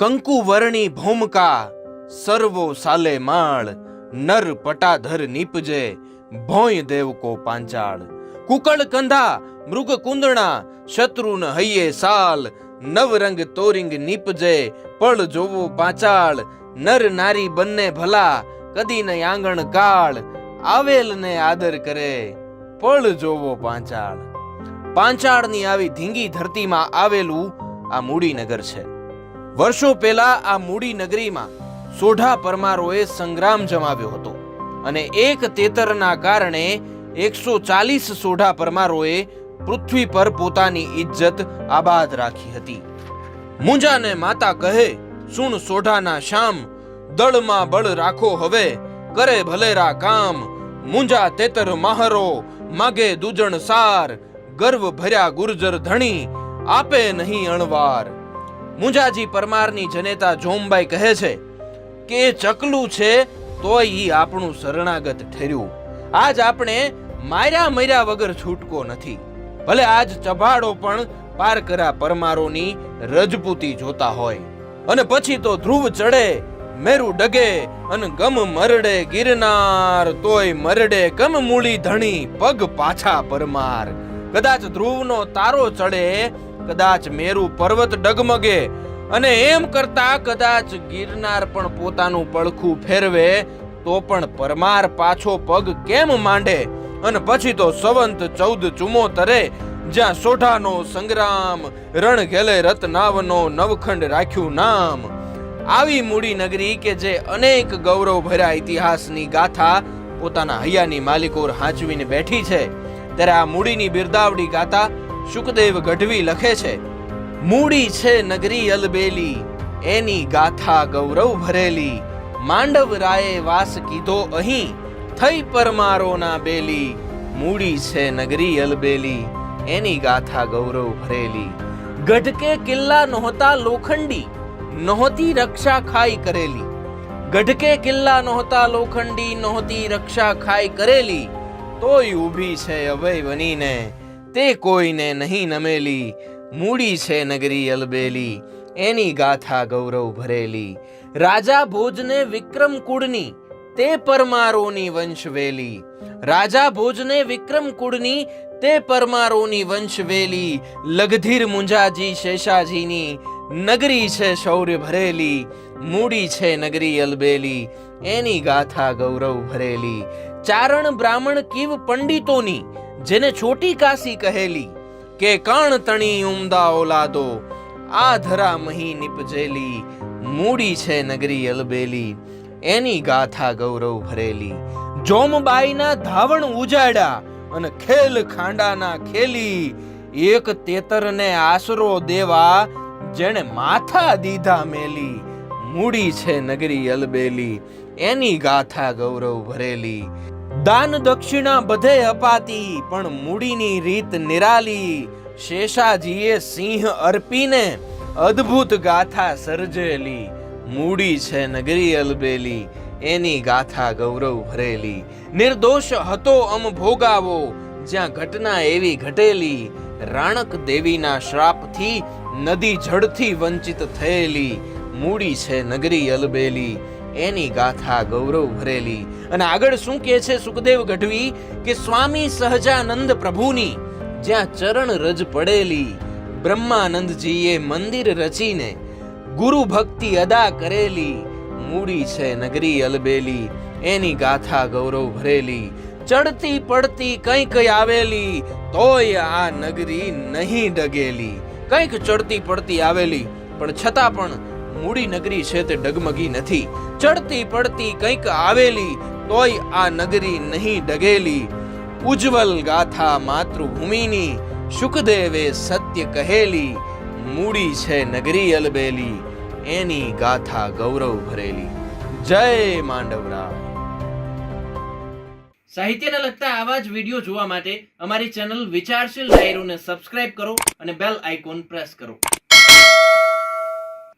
કંકુ વર્ણી ભૂમકા, સર્વો સાલે માળ, નર પટાધર નીપજે, ભોય દેવકો પાંચાળ. કુકળ કંધા, મૃગ કુંદણા શત્રુન હૈયે સાલ નવરંગ તોરિંગ નીપજે, પળ જોવો પાંચાળ, નર નારી બંને ભલા, કદી ન આંગણ કાળ, આવેલ ને આદર કરે, પળ જોવો પાંચાળ. પાંચાળની આવી ધીંગી ધરતીમાં આવેલું આ મૂડીનગર છે. વર્ષો પહેલા આ મૂડી નગરીમાં સોઢા પરમારોએ સંગ્રામ જમાવ્યો હતો અને એક તેતરના કારણે એકસો ચાલીસ સોઢા પરમારોએ પૃથ્વી પર પોતાની ઇજ્જત આબાદ રાખી હતી. મુંજાને માતા કહે, સુણ સોઢાના શામ દળમાં બળ રાખો હવે, કરે ભલેરા કામ, મુંજા તેતર માહરો, માગે દુજણ સાર, ગર્વ ભર્યા ગુર્જર ધણી, આપે નહીં અણવાર. મુંજાજી પરમારની જનેતા જોમબાઈ કહે છે કે એ ચકલું છે, તોય ઈ આપણું શરણાગત ઠેર્યું. આજ આપણે માર્યા મર્યા વગર છૂટકો નથી. ભલે આજ ચભાડો પણ પારકરા પરમારોની રજપૂતી જોતા હોય. અને પછી તો ધ્રુવ ચડે, મેરુ ડગે, અને ગમ મરડે ગિરનાર, તોય મરડે કમ મૂળી ધણી પગ પાછા પરમાર. કદાચ ધ્રુવનો તારો ચડે કદાચ મેરુ પર્વત ડગમગે અને એમ કરતા કદાચ ગિરનાર પણ પોતાનું પડખું ફેરવે, તો પણ પરમાર પાછો પગ કેમ માંડે? અને પછી તો સંવંત ચૌદ ચુમોતરે જ્યાં સોઢાનો સંગ્રામ રણ ઘેલે રતનાવનો નવખંડ રાખ્યું નામ. આવી મૂડી નગરી કે જે અનેક ગૌરવ ભર્યા ઇતિહાસની ગાથા પોતાના હૈયાની માલિકોર હાંચવીને બેઠી છે. ત્યારે આ મૂડીની બિરદાવડી ગાથા શુકદેવ ગઢવી લખે છે, મૂડી છે નગરી અલબેલી, એની ગાથા ગૌરવ ભરેલી. માંડવ રાયે વાસ કીધો અહીં, થઈ પરમારોના બેલી. મૂડી છે નગરી અલબેલી, એની ગાથા ગૌરવ ભરેલી. ગઢકે કિલ્લા નહોતા લોખંડી, નહોતી રક્ષા ખાઈ કરેલી. ગઢકે કિલ્લા નહોતા લોખંડી, નહોતી રક્ષા ખાઈ કરેલી. તોય ઊભી છે અભય બનીને તે કોઈને નહીં નમેલી, મૂડી છે નગરી અલબેલી, એની ગાથા ગૌરવ ભરેલી. રાજા ભોજને વિક્રમ કુળની, તે પરમારોની વંશવેલી રાજા ભોજને વિક્રમ કુળની, તે પરમારોની વંશવેલી લગધીર મુંજાજી શેષાજીની, નગરી છે શૌર્ય ભરેલી. મૂડી છે નગરી અલબેલી, એની ગાથા ગૌરવ ભરેલી. ચારણ બ્રાહ્મણ કીવ પંડિતોની જેને છોટી કાશી કહેલી, કે કણ તણી ઉમદા ઓલાદો, આ ધરા મહી નિપજેલી, મૂડી છે નગરી અલબેલી, એની ગાથા ગૌરવ ભરેલી. જોમબાઈના ધાવણ ઉજાડ્યા અને ખેલ ખાંડાના ખેલી, એક તેતરને આશરો દેવા જેણે માથા દીધા મેલી, મૂડી છે નગરી અલબેલી, એની ગાથા ગૌરવ ભરેલી. દાન દક્ષિણા બધે અપાતી, પણ મૂડીની રીત નિરાલી. શેષાજીએ સિંહ અર્પીને અદ્ભુત ગાથા સર્જેલી. મૂડી છે નગરી અલબેલી, એની ગાથા ગૌરવ ભરેલી. નિર્દોષ હતો અમ ભોગાવો, જ્યાં ઘટના એવી ઘટેલી. રાણક દેવીના શ્રાપથી નદી જળથી વંચિત થયેલી. મૂડી છે નગરી અલબેલી એની ગાથા ગૌરવ ભરેલી. અને આગળ શું કહે છે સુખદેવ ગઢવી? કે સ્વામી સહજાનંદ પ્રભુની જ્યાં ચરણ રજ પડેલી, બ્રહ્માનંદજીએ મંદિર રચીને ગુરુ ભક્તિ અદા કરેલી, મૂડી છે નગરી અલબેલી, એની ગાથા ગૌરવ ભરેલી. ચડતી પડતી કંઈક આવેલી, તોય આ નગરી નહીં ડગેલી. કંઈક ચડતી પડતી આવેલી, પણ છતાં પણ મૂડી નગરી છે તે ડગમગી નથી. ચડતી પડતી કંઈક આવેલી, તોય આ નગરી નહીં ડગેલી. ઉજ્જવલ ગાથા માતૃભૂમિની શુકદેવે સત્ય કહેલી. મૂડી છે નગરી અલબેલી, એની ગાથા ગૌરવ ભરેલી. જય માંડવરાય. સાહિત્યને લગતા આવા જ વીડિયો જોવા માટે અમારી ચેનલ વિચારશીલ ડાયરોને સબસ્ક્રાઇબ કરો અને બેલ આઇકોન પ્રેસ કરો.